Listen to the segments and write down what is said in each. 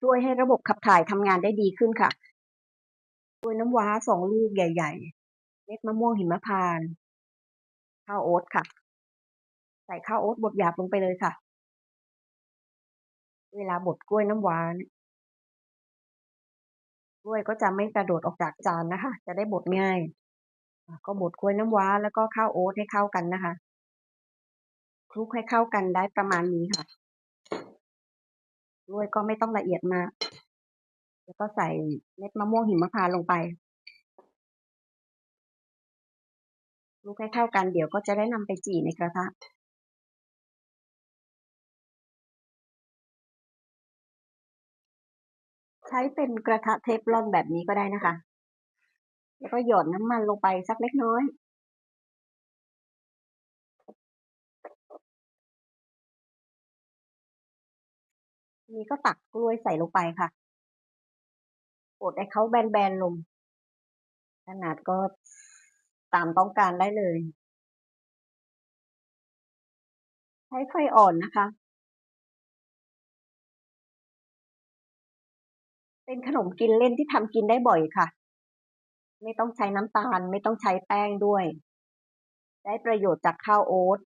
ช่วยให้ระบบขับถ่ายทำงานได้ดีขึ้นค่ะกล้วยน้ำว้าสองลูกใหญ่ ๆ เม็ดมะม่วงหิมพานต์ข้าวโอ๊ตค่ะ ใส่ข้าวโอ๊ตบดหยาบลงไปเลยค่ะ เวลาบดกล้วยน้ำว้านกล้วยก็จะไม่กระโดดออกจากจานนะคะ จะได้บดง่าย ก็บดกล้วยน้ำว้าแล้วก็ข้าวโอ๊ตให้เข้ากันนะคะคลุกให้เข้ากันได้ประมาณนี้ค่ะ กล้วยก็ไม่ต้องละเอียดมาก แล้วก็ใส่เม็ดมะม่วงหิมพานต์ลงไปคลุกให้เข้ากันเดี๋ยวก็จะได้นำไปจี่ในกระทะ ใช้เป็นกระทะเทฟลอนแบบนี้ก็ได้นะคะ แล้วก็หยดน้ำมันลงไปสักเล็กน้อย นี้ก็ตักกล้วยใส่ลงไปค่ะกดให้เขาแบนๆลง ขนาดก็ตามต้องการได้เลย ใช้ไฟอ่อนนะคะ เป็นขนมกินเล่นที่ทำกินได้บ่อยค่ะ ไม่ต้องใช้น้ำตาล ไม่ต้องใช้แป้งด้วย ได้ประโยชน์จากข้าวโอ๊ต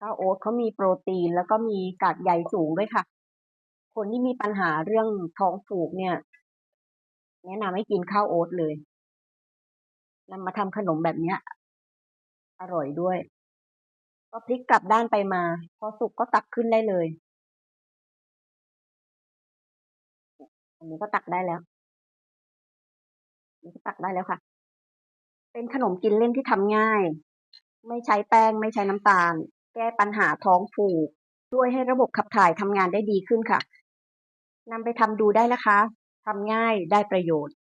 ข้าวโอ๊ตเขามีโปรตีนแล้วก็มีกากใยสูงด้วยค่ะ คนที่มีปัญหาเรื่องท้องผูกเนี่ย แนะนำให้กินข้าวโอ๊ตเลยนำมาทำขนมแบบเนี้ย อร่อยด้วย ก็พลิกกลับด้านไปมา พอสุกก็ตักขึ้นได้เลย อันนี้ก็ตักได้แล้วนี่ก็ตักได้แล้วค่ะ เป็นขนมกินเล่นที่ทำง่าย ไม่ใช้แป้งไม่ใช้น้ำตาล แก้ปัญหาท้องผูกช่วยให้ระบบขับถ่ายทำงานได้ดีขึ้นค่ะ นำไปทำดูได้นะคะ ทำง่ายได้ประโยชน์